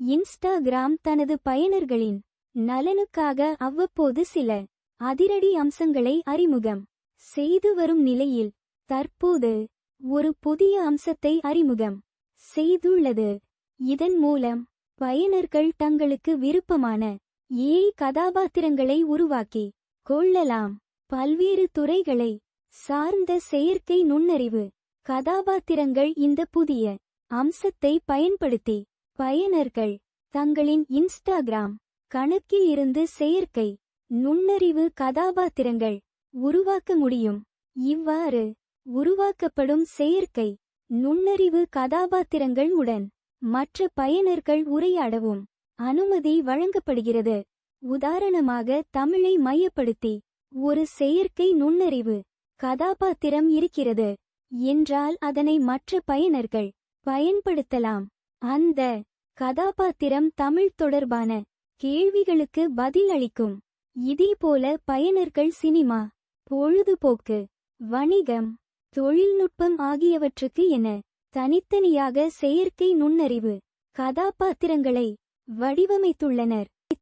Instagram தனது பயனர்களின் நலனுக்காக அவ்வப்போது சில அதிரடி அம்சங்களை அறிமுகம் செய்து வரும் நிலையில் தற்போது ஒரு புதிய அம்சத்தை அறிமுகம் செய்துள்ளது. இதன் மூலம் பயனர்கள் தங்களுக்கு விருப்பமான ஏஐ கதாபாத்திரங்களை உருவாக்கி கொள்ளலாம். பல்வேறு துறைகளை சார்ந்த செயற்கை நுண்ணறிவு கதாபாத்திரங்கள் இந்த புதிய அம்சத்தை பயன்படுத்தி பயனர்கள் தங்களின் இன்ஸ்டாகிராம் கணக்கில் இருந்து செயற்கை நுண்ணறிவு கதாபாத்திரங்கள் உருவாக்க முடியும். இவ்வாறு உருவாக்கப்படும் செயற்கை நுண்ணறிவு கதாபாத்திரங்கள் உடன் மற்ற பயனர்கள் உரையாடவும் அனுமதி வழங்கப்படுகிறது. உதாரணமாக தமிழை மையப்படுத்தி ஒரு செயற்கை நுண்ணறிவு கதாபாத்திரம் இருக்கிறது என்றால் அதனை மற்ற பயனர்கள் பயன்படுத்தலாம். அந்த கதாபாத்திரம் தமிழ் தொடர்பான கேள்விகளுக்கு பதில் அளிக்கும் இதேபோல பயனர்கள் சினிமா பொழுதுபோக்கு வணிகம் தொழில்நுட்பம் ஆகியவற்றுக்கு என தனித்தனியாக செயற்கை நுண்ணறிவு கதாபாத்திரங்களை வடிவமைத்துள்ளனர்.